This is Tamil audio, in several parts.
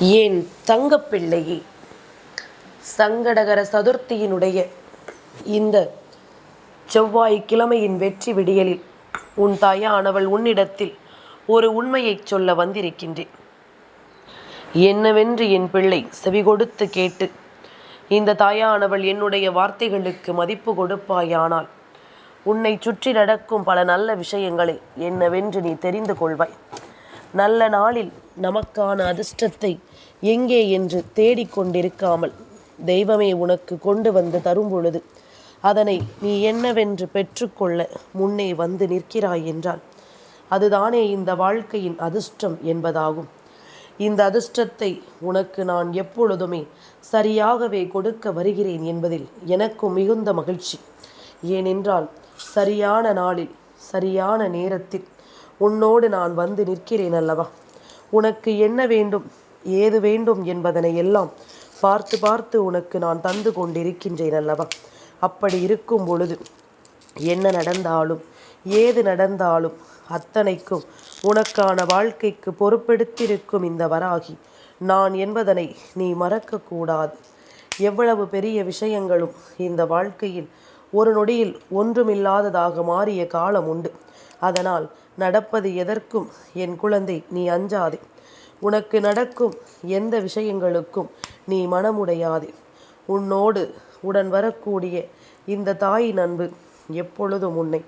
என் தங்கப்பிள்ளையே? சங்கடகர சதுர்த்தியினுடைய இந்த செவ்வாய் கிழமையின் வெற்றி விடியலில் உன் தாயானவள் உன்னிடத்தில் ஒரு உண்மையைச் சொல்ல வந்திருக்கின்றேன். என்னவென்று என் பிள்ளை செவி கொடுத்து கேட்டு இந்த தாயானவள் என்னுடைய வார்த்தைகளுக்கு மதிப்பு கொடுப்பாயானால் உன்னை சுற்றி நடக்கும் பல நல்ல விஷயங்களை என்னவென்று நீ தெரிந்து கொள்வாய். நல்ல நாளில் நமக்கான அதிர்ஷ்டத்தை எங்கே என்று தேடிக்கொண்டிருக்காமல் தெய்வமே உனக்கு கொண்டு வந்து தரும் பொழுது அதனை நீ என்னவென்று பெற்றுக்கொள்ள முன்னே வந்து நிற்கிறாய் என்றால் அதுதானே இந்த வாழ்க்கையின் அதிர்ஷ்டம் என்பதாகும். இந்த அதிர்ஷ்டத்தை உனக்கு நான் எப்பொழுதுமே சரியாகவே கொடுக்க வருகிறேன் என்பதில் எனக்கும் மிகுந்த மகிழ்ச்சி. ஏனென்றால் சரியான நாளில் சரியான நேரத்தில் உன்னோடு நான் வந்து நிற்கிறேன் அல்லவா? உனக்கு என்ன வேண்டும்? ஏது வேண்டும் என்பதனை எல்லாம் பார்த்து பார்த்து உனக்கு நான் தந்து கொண்டிருக்கின்றேன் அல்லவா? அப்படி இருக்கும் பொழுது என்ன நடந்தாலும் ஏது நடந்தாலும் அத்தனைக்கும் உனக்கான வாழ்க்கைக்கு பொறுப்பெடுத்திருக்கும் இந்த வராகி நான் என்பதனை நீ மறக்கக்கூடாது. எவ்வளவு பெரிய விஷயங்களும் இந்த வாழ்க்கையில் ஒரு நொடியில் ஒன்றுமில்லாததாக மாறிய காலம் உண்டு. அதனால் நடப்பது எதற்கும் என் குழந்தை நீ அஞ்சாதே. உனக்கு நடக்கும் எந்த விஷயங்களுக்கும் நீ மனமுடையாதே. உன்னோடு உடன் வரக்கூடிய இந்த தாயின் அன்பு எப்பொழுதும் உன்னை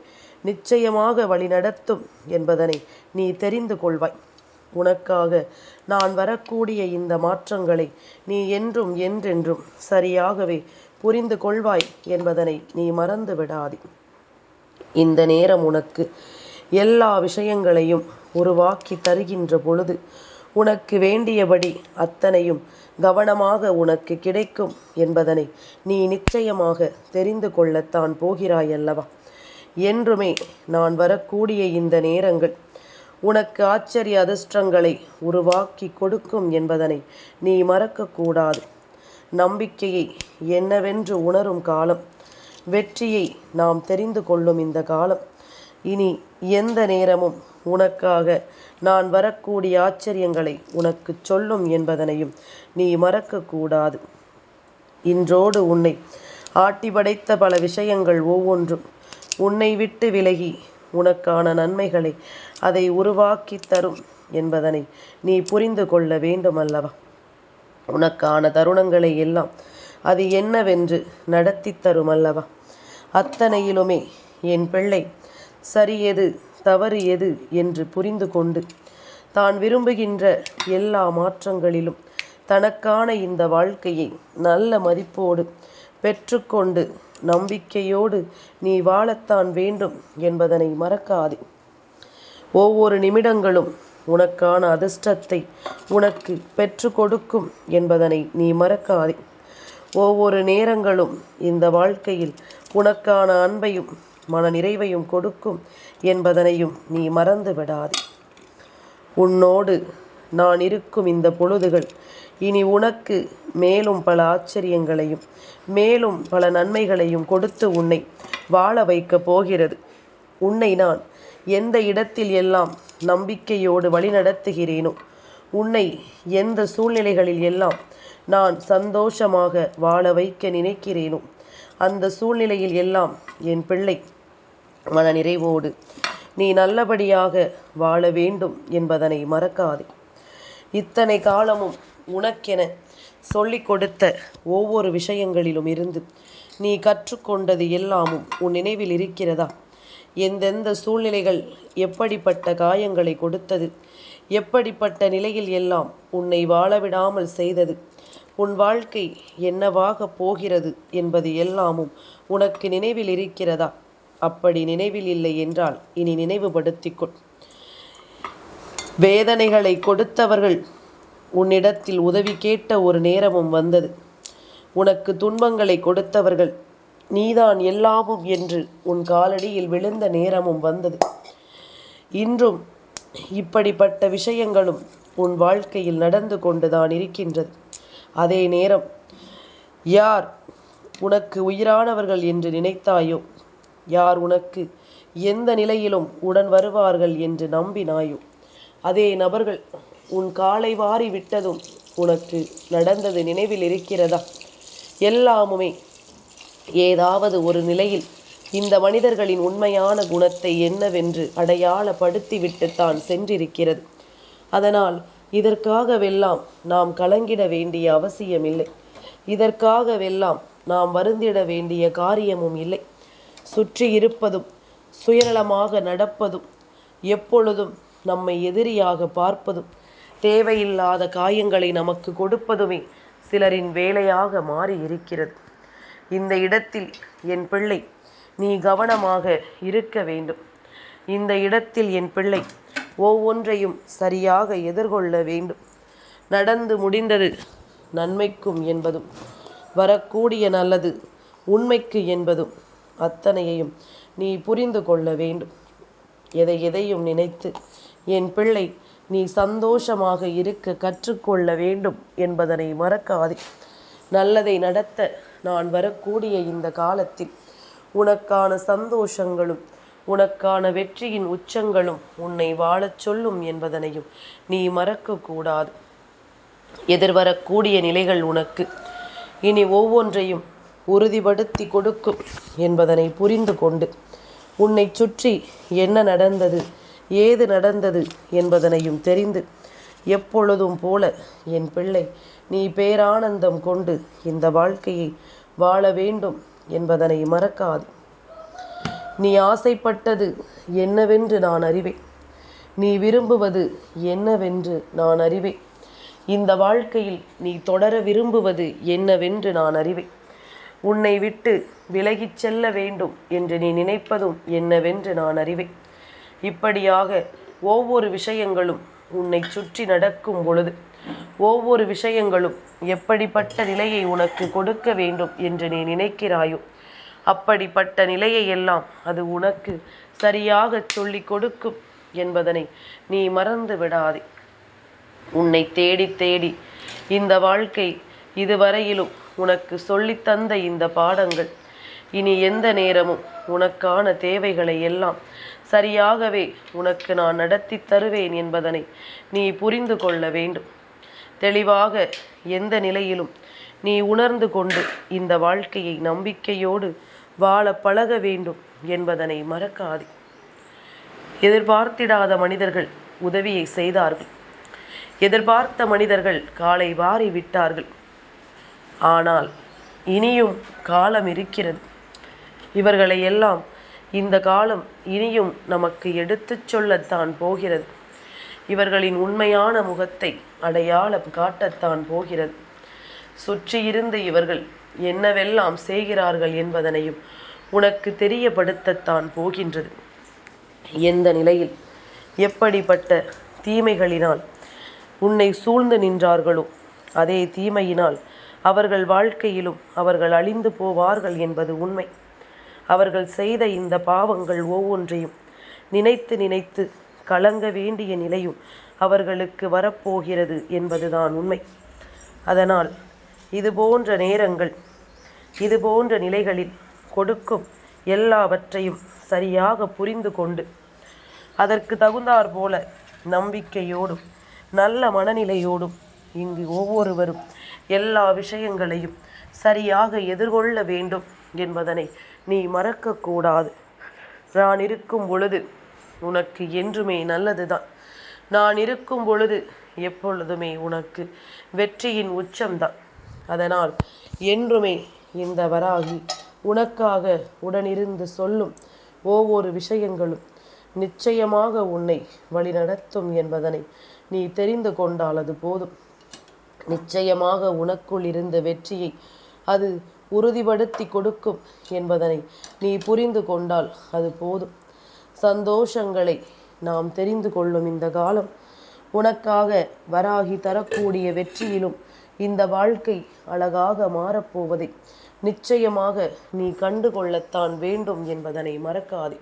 நிச்சயமாக வழிநடத்தும் என்பதனை நீ தெரிந்து கொள்வாய். உனக்காக நான் வரக்கூடிய இந்த மாற்றங்களை நீ என்றும் என்றென்றும் சரியாகவே புரிந்து கொள்வாய் என்பதனை நீ மறந்து விடாதே இந்த நேரம் உனக்கு எல்லா விஷயங்களையும் உருவாக்கி தருகின்ற பொழுது உனக்கு வேண்டியபடி அத்தனையும் கவனமாக உனக்கு கிடைக்கும் என்பதனை நீ நிச்சயமாக தெரிந்து கொள்ளத்தான் போகிறாய் அல்லவா? என்றுமே நான் வரக்கூடிய இந்த நேரங்கள் உனக்கு ஆச்சரிய அதிர்ஷ்டங்களை உருவாக்கி கொடுக்கும் என்பதனை நீ மறக்கக்கூடாது. நம்பிக்கையை என்னவென்று உணரும் காலம் வெற்றியை நாம் தெரிந்து கொள்ளும் இந்த காலம். இனி எந்த நேரமும் உனக்காக நான் வரக்கூடிய ஆச்சரியங்களை உனக்கு சொல்லும் என்பதனையும் நீ மறக்கக்கூடாது. இன்றோடு உன்னை ஆட்டி படைத்த பல விஷயங்கள் ஒவ்வொன்றும் உன்னை விட்டு விலகி உனக்கான நன்மைகளை அதை உருவாக்கி தரும் என்பதனை நீ புரிந்து கொள்ள வேண்டும் அல்லவா உனக்கான தருணங்களை எல்லாம் அது என்னவென்று நடத்தி தரும் அல்லவா அத்தனையிலுமே என் பிள்ளை சரி எது தவறு எது என்று புரிந்து கொண்டு தான் விரும்புகின்ற எல்லா மாற்றங்களிலும் தனக்கான இந்த வாழ்க்கையை நல்ல மதிப்போடு பெற்றுக்கொண்டு நம்பிக்கையோடு நீ வாழத்தான் வேண்டும் என்பதனை மறக்காதே. ஒவ்வொரு நிமிடங்களும் உனக்கான அதிர்ஷ்டத்தை உனக்கு பெற்று கொடுக்கும் என்பதனை நீ மறக்காதே. ஒவ்வொரு நேரங்களும் இந்த வாழ்க்கையில் உனக்கான அன்பையும் மன நிறைவையும் கொடுக்கும் என்பதனையும் நீ மறந்து விடாதே உன்னோடு நான் இருக்கும் இந்த பொழுதுகள் இனி உனக்கு மேலும் பல ஆச்சரியங்களையும் மேலும் பல நன்மைகளையும் கொடுத்து உன்னை வாழ வைக்கப் போகிறது. உன்னை நான் எந்த இடத்தில் எல்லாம் நம்பிக்கையோடு வழிநடத்துகிறேனோ உன்னை எந்த சூழ்நிலைகளில் எல்லாம் நான் சந்தோஷமாக வாழ வைக்க நினைக்கிறேனோ அந்த சூழ்நிலையில் எல்லாம் என் பிள்ளை மன நிறைவோடு நீ நல்லபடியாக வாழ வேண்டும் என்பதனை மறக்காதே. இத்தனை காலமும் உனக்கென சொல்லிக் கொடுத்த ஒவ்வொரு விஷயங்களிலும் இருந்து நீ கற்றுக்கொண்டது எல்லாமும் உன் நினைவில் இருக்கிறதா? எந்தெந்த சூழ்நிலைகள் எப்படிப்பட்ட காயங்களை கொடுத்தது? எப்படிப்பட்ட நிலையில் எல்லாம் உன்னை வாழவிடாமல் செய்தது? உன் வாழ்க்கை என்னவாக போகிறது என்பது எல்லாமும் உனக்கு நினைவில் இருக்கிறதா? அப்படி நினைவில் இல்லை என்றால் இனி நினைவுபடுத்திக்கொள். வேதனைகளை கொடுத்தவர்கள் உன்னிடத்தில் உதவி கேட்ட ஒரு நேரமும் வந்தது. உனக்கு துன்பங்களை கொடுத்தவர்கள் நீதான் எல்லாமும் என்று உன் காலடியில் விழுந்த நேரமும் வந்தது. இன்றும் இப்படிப்பட்ட விஷயங்களும் உன் வாழ்க்கையில் நடந்து கொண்டுதான் இருக்கின்றது. அதே நேரம் யார் உனக்கு உயிரானவர்கள் என்று நினைத்தாயோ யார் உனக்கு? எந்த நிலையிலும் உடன் வருவார்கள் என்று நம்பினாயோ? அதே நபர்கள் உன் காலை வாரி விட்டதும் உனக்கு நடந்தது நினைவில் இருக்கிறதா? எல்லாமுமே ஏதாவது ஒரு நிலையில் இந்த மனிதர்களின் உண்மையான குணத்தை என்னவென்று அடையாளப்படுத்திவிட்டு தான் சென்றிருக்கிறது. அதனால் இதற்காகவெல்லாம் நாம் கலங்கிட வேண்டிய அவசியமில்லை. இதற்காகவெல்லாம் நாம் வருந்திட வேண்டிய காரியமும் இல்லை. சுற்றி இருப்பதும் சுயநலமாக நடப்பதும் எப்பொழுதும் நம்மை எதிரியாக பார்ப்பதும் தேவையில்லாத காயங்களை நமக்கு கொடுப்பதுமே சிலரின் வேலையாக மாறி இருக்கிறது இந்த இடத்தில் என் பிள்ளை நீ கவனமாக இருக்க வேண்டும். இந்த இடத்தில் என் பிள்ளை ஒவ்வொன்றையும் சரியாக எதிர்கொள்ள வேண்டும். நடந்து முடிந்தது நன்மைக்கும் என்பதும் வரக்கூடிய நல்லது உண்மைக்கு என்பதும் அத்தனையையும் நீ புரிந்து கொள்ள வேண்டும். எதை எதையும் நினைத்து என் பிள்ளை நீ சந்தோஷமாக இருக்க கற்றுக்கொள்ள வேண்டும் என்பதனை மறக்காதே. நல்லதை நடத்த நான் வரக்கூடிய இந்த காலத்தில் உனக்கான சந்தோஷங்களும் உனக்கான வெற்றியின் உச்சங்களும் உன்னை வாழச் சொல்லும் என்பதனையும் நீ மறக்கக்கூடாது. எதிர்வரக்கூடிய நிலைகள் உனக்கு. இனி ஒவ்வொன்றையும் உறுதிப்படுத்தி கொடுக்கும் என்பதனை புரிந்து கொண்டு உன்னை சுற்றி என்ன நடந்தது ஏது நடந்தது என்பதனையும் தெரிந்து எப்பொழுதும் போல என் பிள்ளை நீ பேரானந்தம் கொண்டு இந்த வாழ்க்கையை வாழ வேண்டும் என்பதனை மறக்காது. நீ ஆசைப்பட்டது என்னவென்று நான் அறிவேன். நீ விரும்புவது என்னவென்று நான் அறிவேன். இந்த வாழ்க்கையில் நீ தொடர விரும்புவது என்னவென்று நான் அறிவேன். உன்னை விட்டு விலகிச் செல்ல வேண்டும் என்று நீ நினைப்பதும் என்னவென்று நான் அறிவேன். இப்படியாக ஒவ்வொரு விஷயங்களும் உன்னை சுற்றி நடக்கும் பொழுது ஒவ்வொரு விஷயங்களும் எப்படிப்பட்ட நிலையை உனக்கு கொடுக்க வேண்டும் என்று நீ நினைக்கிறாயோ அப்படிப்பட்ட நிலையை எல்லாம் அது உனக்கு சரியாக சொல்லிக் கொடுக்கும் என்பதனை நீ மறந்து விடாதே. உன்னை தேடி தேடி இந்த வாழ்க்கை இதுவரையிலும் உனக்கு சொல்லித்தந்த இந்த பாடங்கள். இனி எந்த நேரமும் உனக்கான தேவைகளை எல்லாம் சரியாகவே உனக்கு நான் நடத்தி தருவேன் என்பதனை நீ புரிந்து கொள்ள வேண்டும். தெளிவாக எந்த நிலையிலும் நீ உணர்ந்து கொண்டு இந்த வாழ்க்கையை நம்பிக்கையோடு வாழ பழக வேண்டும் என்பதனை மறக்காதே. எதிர்பார்த்திடாத மனிதர்கள் உதவியை செய்தார்கள். எதிர்பார்த்த மனிதர்கள் காலை வாரி விட்டார்கள். ஆனால் இனியும் காலம் இருக்கிறது. இவர்களை எல்லாம் இந்த காலம் இனியும் நமக்கு எடுத்துச் சொல்லத்தான் போகிறது. இவர்களின் உண்மையான முகத்தை அடையாளம் காட்டத்தான் போகிறது. சுற்றியிருந்து இவர்கள் என்னவெல்லாம் செய்கிறார்கள் என்பதனையும் உனக்கு தெரியப்படுத்தத்தான் போகின்றது. எந்த நிலையில் எப்படிப்பட்ட தீமைகளினால் உன்னை சூழ்ந்து நின்றார்களோ அதே தீமையினால் அவர்கள் வாழ்க்கையிலும் அவர்கள் அழிந்து போவார்கள் என்பது உண்மை. அவர்கள் செய்த இந்த பாவங்கள் ஒவ்வொன்றையும் நினைத்து நினைத்து கலங்க வேண்டிய நிலையும் அவர்களுக்கு வரப்போகிறது என்பதுதான் உண்மை. அதனால் இது போன்ற நேரங்கள் இது போன்ற நிலைகளில் கொடுக்கும் எல்லாவற்றையும் சரியாக புரிந்து கொண்டு அதற்கு தகுந்தாற் போல நம்பிக்கையோடும் நல்ல மனநிலையோடும் இங்கு ஒவ்வொருவரும் எல்லா விஷயங்களையும் சரியாக எதிர்கொள்ள வேண்டும் என்பதனை நீ மறக்கக்கூடாது. நான் இருக்கும் பொழுது உனக்கு என்றுமே நல்லதுதான். நான் இருக்கும் பொழுது எப்பொழுதுமே உனக்கு வெற்றியின் உச்சம்தான். அதனால் என்றுமே இந்த வராகி உனக்காக உடனிருந்து சொல்லும் ஒவ்வொரு விஷயங்களும் நிச்சயமாக உன்னை வழிநடத்தும் என்பதனை நீ தெரிந்து கொண்டால் அது போதும். நிச்சயமாக உனக்குள் இருந்த வெற்றியை அது உறுதிப்படுத்தி கொடுக்கும் என்பதனை நீ புரிந்து கொண்டால் அது போதும். சந்தோஷங்களை நாம் தெரிந்து கொள்ளும் இந்த காலம் உனக்காக வராகி தரக்கூடிய வெற்றியிலும் இந்த வாழ்க்கை அழகாக மாறப்போவதை நிச்சயமாக நீ கண்டு கொள்ளத்தான் வேண்டும் என்பதனை மறக்காதே.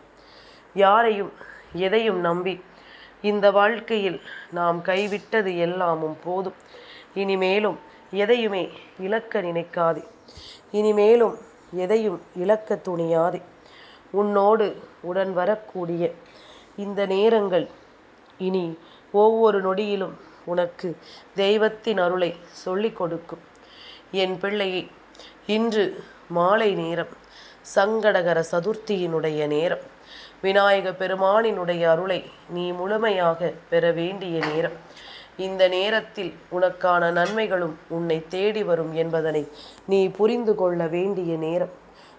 யாரையும் எதையும் நம்பி இந்த வாழ்க்கையில் நாம் கைவிட்டது எல்லாமும் போதும். இனிமேலும் எதையுமே இழக்க நினைக்காதே. இனிமேலும் எதையும் இழக்க துணியாதே. உன்னோடு உடன் வரக்கூடிய இந்த நேரங்கள் இனி ஒவ்வொரு நொடியிலும் உனக்கு தெய்வத்தின் அருளை சொல்லிக் கொடுக்கும். என் பிள்ளையை இன்று மாலை நேரம் சங்கடகர சதுர்த்தியினுடைய நேரம். விநாயக பெருமானினுடைய அருளை நீ முழுமையாக பெற வேண்டிய நேரம். இந்த நேரத்தில் உனக்கான நன்மைகளும் உன்னை தேடி வரும் என்பதனை நீ புரிந்து கொள்ள வேண்டிய நேரம்.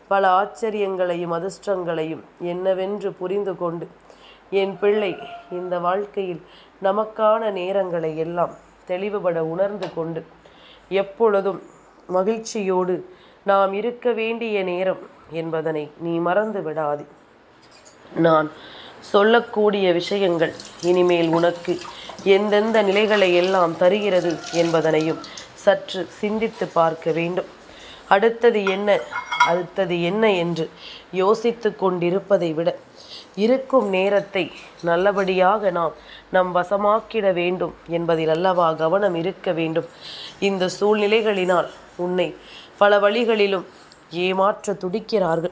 பல ஆச்சரியங்களையும் அதிர்ஷ்டங்களையும் என்னவென்று புரிந்து கொண்டு என் பிள்ளை இந்த வாழ்க்கையில் நமக்கான நேரங்களை எல்லாம் தெளிவுபட உணர்ந்து கொண்டு எப்பொழுதும் மகிழ்ச்சியோடு நாம் இருக்க வேண்டிய நேரம் என்பதனை நீ மறந்து விடாது. நான் சொல்லக்கூடிய விஷயங்கள் இனிமேல் உனக்கு எந்தெந்த நிலைகளை எல்லாம் தருகிறது என்பதனையும் சற்று சிந்தித்து பார்க்க வேண்டும். அடுத்தது என்ன? அடுத்தது என்ன என்று யோசித்து கொண்டிருப்பதை விட இருக்கும் நேரத்தை நல்லபடியாக நாம் நம் வசமாக்கிட வேண்டும் என்பதில் அல்லவா கவனம் இருக்க வேண்டும். இந்த சூழ்நிலைகளினால் உன்னை பல வழிகளிலும் ஏமாற்ற துடிக்கிறார்கள்.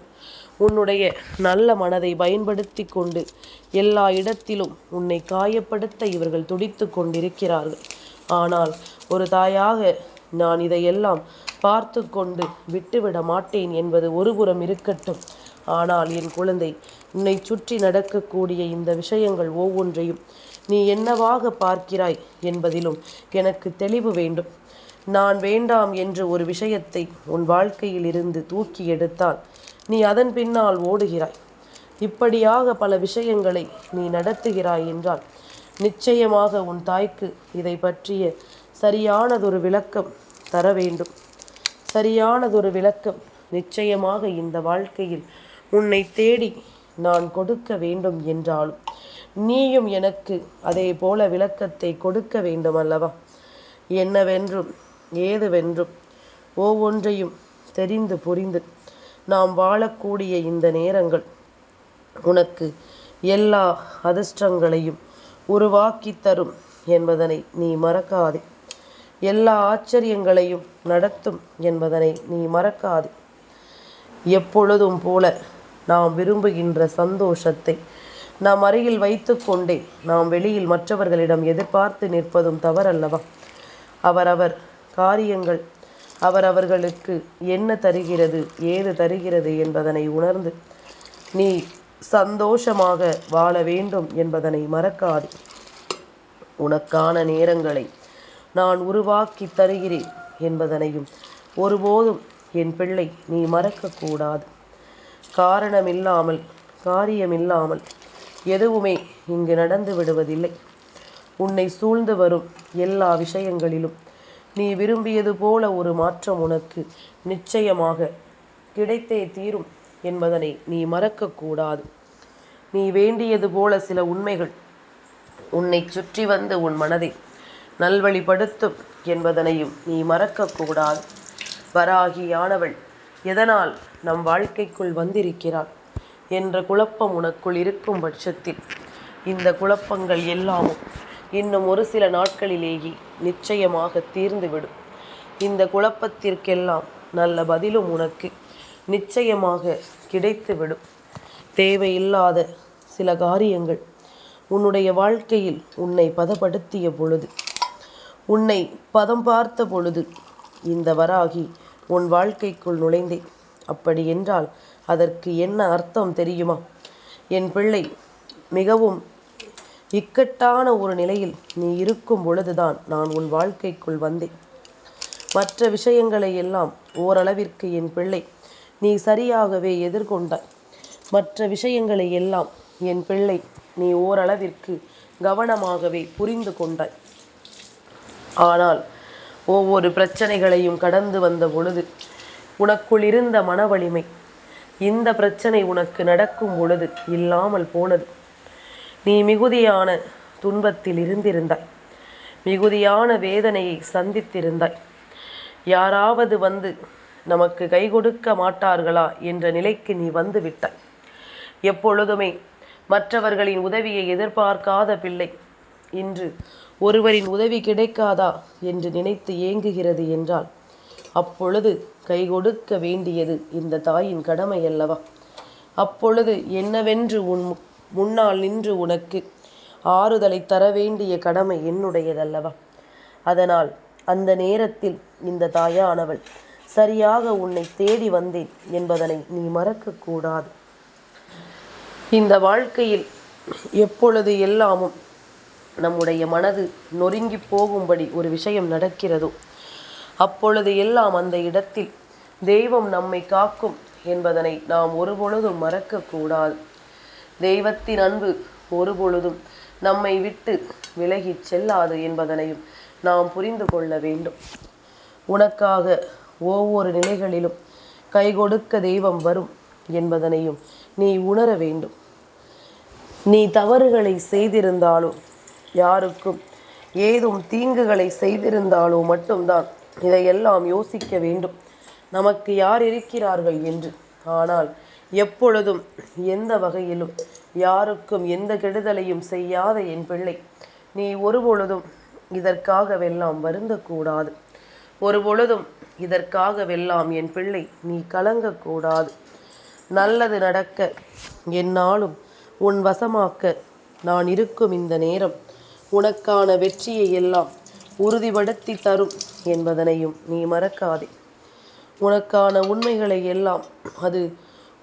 உன்னுடைய நல்ல மனதை பயன்படுத்தி கொண்டு எல்லா இடத்திலும் உன்னை காயப்படுத்த இவர்கள் துடித்து கொண்டிருக்கிறார்கள். ஆனால் ஒரு தாயாக நான் இதையெல்லாம் பார்த்து கொண்டு விட்டுவிட மாட்டேன் என்பது ஒருபுறம் இருக்கட்டும். ஆனால் என் குழந்தை உன்னை சுற்றி நடக்கக்கூடிய இந்த விஷயங்கள் ஒவ்வொன்றையும் நீ என்னவாக பார்க்கிறாய் என்பதிலும் எனக்கு தெளிவு வேண்டும். நான் வேண்டாம் என்று ஒரு விஷயத்தை உன் வாழ்க்கையில் இருந்து தூக்கி எடுத்தால் நீ அதன் பின்னால் ஓடுகிறாய். இப்படியாக பல விஷயங்களை நீ நடத்துகிறாய் என்றால் நிச்சயமாக உன் தாய்க்கு இதை பற்றிய சரியானதொரு விளக்கம் தர வேண்டும். சரியானதொரு விளக்கம் நிச்சயமாக இந்த வாழ்க்கையில் உன்னை தேடி நான் கொடுக்க வேண்டும் என்றாலும் நீயும் எனக்கு அதே போல விளக்கத்தை கொடுக்க வேண்டும் அல்லவா? என்னவென்றும் ஏதுவென்றும் ஒவ்வொன்றையும் தெரிந்து புரிந்து நாம் வாழக்கூடிய இந்த நேரங்கள் உனக்கு எல்லா அதிர்ஷ்டங்களையும் உருவாக்கி தரும் என்பதனை நீ மறக்காதே. எல்லா ஆச்சரியங்களையும் நடத்தும் என்பதனை நீ மறக்காதே. எப்பொழுதும் போல நாம் விரும்புகின்ற சந்தோஷத்தை நாம் அருகில் வைத்துக்கொண்டே நாம் வெளியில் மற்றவர்களிடம் எதிர்பார்த்து நிற்பதும் தவறல்லவா? அவரவர் காரியங்கள் அவர் அவர்களுக்கு என்ன தருகிறது ஏது தருகிறது என்பதனை உணர்ந்து நீ சந்தோஷமாக வாழ வேண்டும் என்பதனை மறக்காது. உனக்கான நேரங்களை நான் உருவாக்கி தருகிறேன் என்பதனையும் ஒருபோதும் என் பிள்ளை நீ மறக்கக்கூடாது. காரணமில்லாமல் காரியமில்லாமல் எதுவுமே இங்கு நடந்து விடுவதில்லை. உன்னை சூழ்ந்து வரும் எல்லா விஷயங்களிலும் நீ விரும்பியது போல ஒரு மாற்றம் உனக்கு நிச்சயமாக கிடைத்தே தீரும் என்பதனை நீ மறக்கக்கூடாது நீ வேண்டியது போல சில உண்மைகள் உன்னை சுற்றி வந்து உன் மனதை நல்வழிப்படுத்தும் என்பதனையும் நீ மறக்கக்கூடாது வராகியானவள் எதனால் நம் வாழ்க்கைக்குள் வந்திருக்கிறாள் என்ற குழப்பம் உனக்குள் இருக்கும் பட்சத்தில் இந்த குழப்பங்கள் எல்லாமும் இன்னும் ஒரு சில நாட்களிலேயே நிச்சயமாக தீர்ந்துவிடும். இந்த குழப்பத்திற்கெல்லாம் நல்ல பதிலும் உனக்கு நிச்சயமாக கிடைத்துவிடும். தேவையில்லாத சில காரியங்கள் உன்னுடைய வாழ்க்கையில் உன்னை பதப்படுத்திய பொழுது உன்னை பதம் பார்த்த பொழுது இந்த வராகி உன் வாழ்க்கைக்குள் நுழைந்தேன் அப்படி என்றால் அதற்கு என்ன அர்த்தம் தெரியுமா? என் பிள்ளை மிகவும் இக்கட்டான ஒரு நிலையில் நீ இருக்கும் பொழுதுதான் நான் உன் வாழ்க்கைக்குள் வந்தேன். மற்ற விஷயங்களை எல்லாம் ஓரளவிற்கு என் பிள்ளை நீ சரியாகவே எதிர்கொண்டாய். மற்ற விஷயங்களை எல்லாம் என் பிள்ளை நீ ஓரளவிற்கு கவனமாகவே புரிந்து கொண்டாய். ஆனால் ஒவ்வொரு பிரச்சனைகளையும் கடந்து வந்த பொழுது உனக்குள் இருந்த மன வலிமை இந்த பிரச்சனை உனக்கு நடக்கும் பொழுது இல்லாமல் போனது. நீ மிகுதியான துன்பத்தில் இருந்திருந்தாய். மிகுதியான வேதனையை சந்தித்திருந்தாய். யாராவது வந்து நமக்கு கை கொடுக்க மாட்டார்களா என்ற நிலைக்கு நீ வந்து விட்டாய். எப்பொழுதுமே மற்றவர்களின் உதவியை எதிர்பார்க்காத பிள்ளை இன்று ஒருவரின் உதவி கிடைக்காதா என்று நினைத்து ஏங்குகிறது என்றால் அப்பொழுது கை கொடுக்க வேண்டியது இந்த தாயின் கடமை அல்லவா? அப்பொழுது என்னவென்று உன் முன்னால் நின்று உனக்கு ஆறுதலை தர வேண்டிய கடமை என்னுடையதல்லவா? அதனால் அந்த நேரத்தில் இந்த தாயானவள் சரியாக உன்னை தேடி வந்தேன் என்பதனை நீ மறக்கக்கூடாது இந்த வாழ்க்கையில் எப்பொழுது எல்லாமும் நம்முடைய மனது நொறுங்கி போகும்படி ஒரு விஷயம் நடக்கிறதோ அப்பொழுது எல்லாம் அந்த இடத்தில் தெய்வம் நம்மை காக்கும் என்பதனை நாம் ஒருபொழுதும் மறக்கக்கூடாது தெய்வத்தின் அன்பு ஒருபொழுதும் நம்மை விட்டு விலகிச் செல்லாது என்பதனையும் நாம் புரிந்து கொள்ள வேண்டும். உனக்காக ஒவ்வொரு நிலைகளிலும் கை கொடுக்க தெய்வம் வரும் என்பதனையும் நீ உணர வேண்டும். நீ தவறுகளை செய்திருந்தாலோ யாருக்கும் ஏதும் தீங்குகளை செய்திருந்தாலோ மட்டும்தான் இதையெல்லாம் யோசிக்க வேண்டும். நமக்கு யார் இருக்கிறார்கள் என்று. ஆனால் எப்பொழுதும் எந்த வகையிலும் யாருக்கும் எந்த கெடுதலையும் செய்யாத என் பிள்ளை. நீ ஒருபொழுதும் இதற்காகவெல்லாம் வருந்தக்கூடாது. ஒரு பொழுதும் இதற்காகவெல்லாம் என் பிள்ளை நீ கலங்கக்கூடாது. நல்லது நடக்க என்னாலும் உன் வசமாக்க நான் இருக்கும் இந்த நேரம் உனக்கான வெற்றியை எல்லாம் உறுதிப்படுத்தி தரும் என்பதனையும் நீ மறக்காதே. உனக்கான உண்மைகளை எல்லாம் அது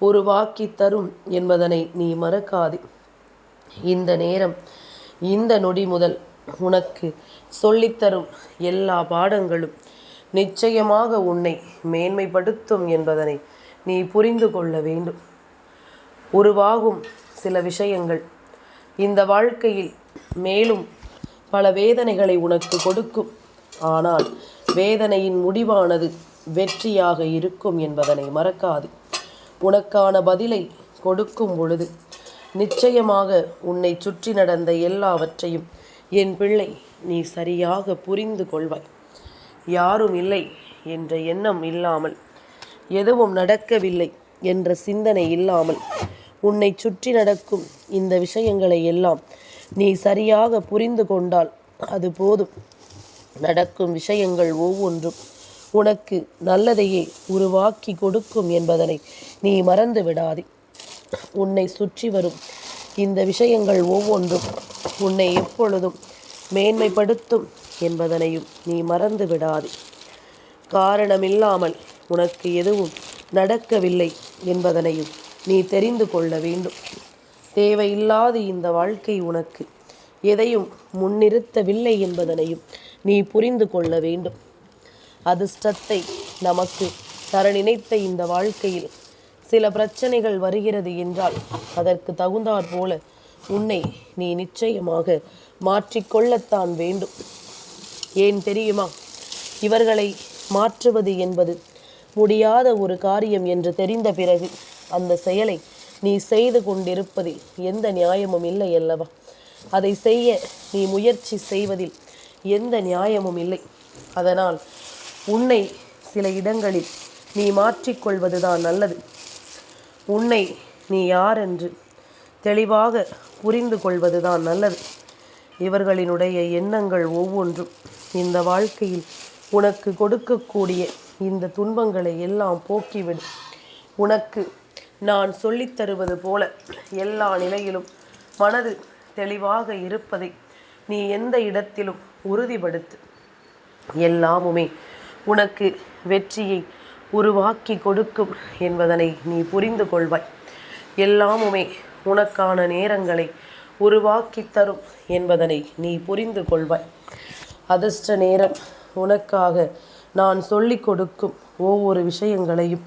உருவாக்கி தரும் என்பதனை நீ மறக்காதே. இந்த நேரம் இந்த நொடி முதல் உனக்கு சொல்லித்தரும் எல்லா பாடங்களும் நிச்சயமாக உன்னை மேன்மைப்படுத்தும் என்பதனை நீ புரிந்து கொள்ள வேண்டும். உருவாகும் சில விஷயங்கள் இந்த வாழ்க்கையில் மேலும் பல வேதனைகளை உனக்கு கொடுக்கும். ஆனால் வேதனையின் முடிவானது வெற்றியாக இருக்கும் என்பதனை மறக்காது. உனக்கான பதிலை கொடுக்கும் பொழுது நிச்சயமாக உன்னை சுற்றி நடந்த எல்லாவற்றையும் என் பிள்ளை நீ சரியாக புரிந்து கொள்வாய். யாரும் இல்லை என்ற எண்ணம் இல்லாமல் எதுவும் நடக்கவில்லை என்ற சிந்தனை இல்லாமல் உன்னை சுற்றி நடக்கும் இந்த விஷயங்களை எல்லாம் நீ சரியாக புரிந்து கொண்டால் அது போதும். நடக்கும் விஷயங்கள் ஒவ்வொன்றும் உனக்கு நல்லதையே உருவாக்கி கொடுக்கும் என்பதனை நீ மறந்து விடாதே. உன்னை சுற்றி வரும் இந்த விஷயங்கள் ஒவ்வொன்றும் உன்னை எப்பொழுதும் மேன்மைப்படுத்தும் என்பதனையும் நீ மறந்து விடாதே. காரணமில்லாமல் உனக்கு எதுவும் நடக்கவில்லை என்பதனையும் நீ தெரிந்து கொள்ள வேண்டும். தேவையில்லாது இந்த வாழ்க்கை உனக்கு எதையும் முன்னிறுத்தவில்லை என்பதனையும் நீ புரிந்து கொள்ள வேண்டும். அதிர்ஷ்டத்தை நமக்கு தர நினைத்த இந்த வாழ்க்கையில் சில பிரச்சனைகள் வருகிறது என்றால் அதற்கு தகுந்தாற் போல உன்னை நீ நிச்சயமாக மாற்றிக்கொள்ளத்தான் வேண்டும். ஏன் தெரியுமா? இவர்களை மாற்றுவது என்பது முடியாத ஒரு காரியம் என்று தெரிந்த பிறகு அந்த செயலை நீ செய்து கொண்டிருப்பதில் எந்த நியாயமும் இல்லை அல்லவா? அதை செய்ய நீ முயற்சி செய்வதில் எந்த நியாயமும் இல்லை. அதனால் உன்னை சில இடங்களில் நீ மாற்றிக்கொள்வதுதான் நல்லது. உன்னை நீ யார் என்று தெளிவாக புரிந்து கொள்வதுதான் நல்லது. இவர்களினுடைய எண்ணங்கள் ஒவ்வொன்றும் இந்த வாழ்க்கையில் உனக்கு கொடுக்கக்கூடிய இந்த துன்பங்களை எல்லாம் போக்கிவிடும். உனக்கு நான் சொல்லித் தருவது போல எல்லா நிலையிலும் மனது தெளிவாக இருப்பதை நீ எந்த இடத்திலும் உறுதிப்படுத்து. எல்லாமுமே உனக்கு வெற்றியை உருவாக்கி கொடுக்கும் என்பதனை நீ புரிந்து கொள்வாய். எல்லாமுமே உனக்கான நேரங்களை உருவாக்கி தரும் என்பதனை நீ புரிந்து கொள்வாய். அதிர்ஷ்ட நேரம் உனக்காக நான் சொல்லிக் கொடுக்கும் ஒவ்வொரு விஷயங்களையும்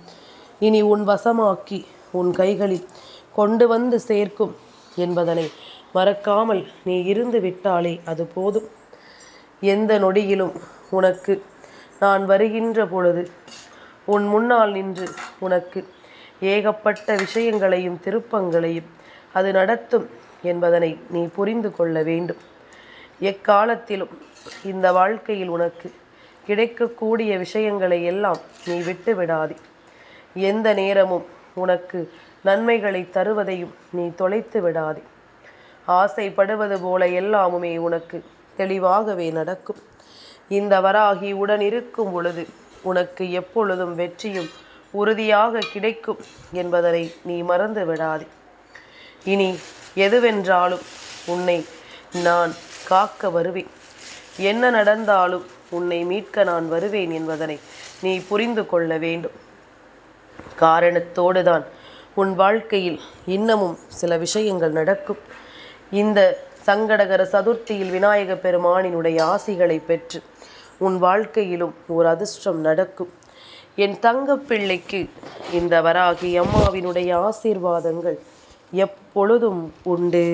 இனி உன் வசமாக்கி உன் கைகளில் கொண்டு வந்து சேர்க்கும் என்பதனை மறக்காமல் நீ இருந்து விட்டாலே அது போதும். எந்த நொடியிலும் உனக்கு நான் வருகின்ற பொழுது உன் முன்னால் நின்று உனக்கு ஏகப்பட்ட விஷயங்களையும் திருப்பங்களையும் அது நடத்தும் என்பதனை நீ புரிந்து கொள்ள வேண்டும். எக்காலத்திலும் இந்த வாழ்க்கையில் உனக்கு கிடைக்கக்கூடிய விஷயங்களை எல்லாம் நீ விட்டு விடாதே. எந்த நேரமும் உனக்கு நன்மைகளை தருவதையும் நீ தொலைத்து விடாதே. ஆசைப்படுவது போல எல்லாமுமே உனக்கு தெளிவாகவே நடக்கும். இந்த வராகி உடன் இருக்கும் பொழுது உனக்கு எப்பொழுதும் வெற்றியும் உறுதியாக கிடைக்கும் என்பதனை நீ மறந்து விடாதே. இனி எதுவென்றாலும் உன்னை நான் காக்க வருவேன். என்ன நடந்தாலும் உன்னை மீட்க நான் வருவேன் என்பதனை நீ புரிந்து கொள்ள வேண்டும். காரணத்தோடு தான் உன் வாழ்க்கையில் இன்னமும் சில விஷயங்கள் நடக்கும். இந்த சங்கடகர சதுர்த்தியில் விநாயக பெருமானினுடைய ஆசிகளை பெற்று உன் வாழ்க்கையிலும் ஒரு அதிர்ஷ்டம் நடக்கும். என் தங்க பிள்ளைக்கு இந்த வராகி அம்மாவினுடைய ஆசீர்வாதங்கள் எப்பொழுதும் உண்டு.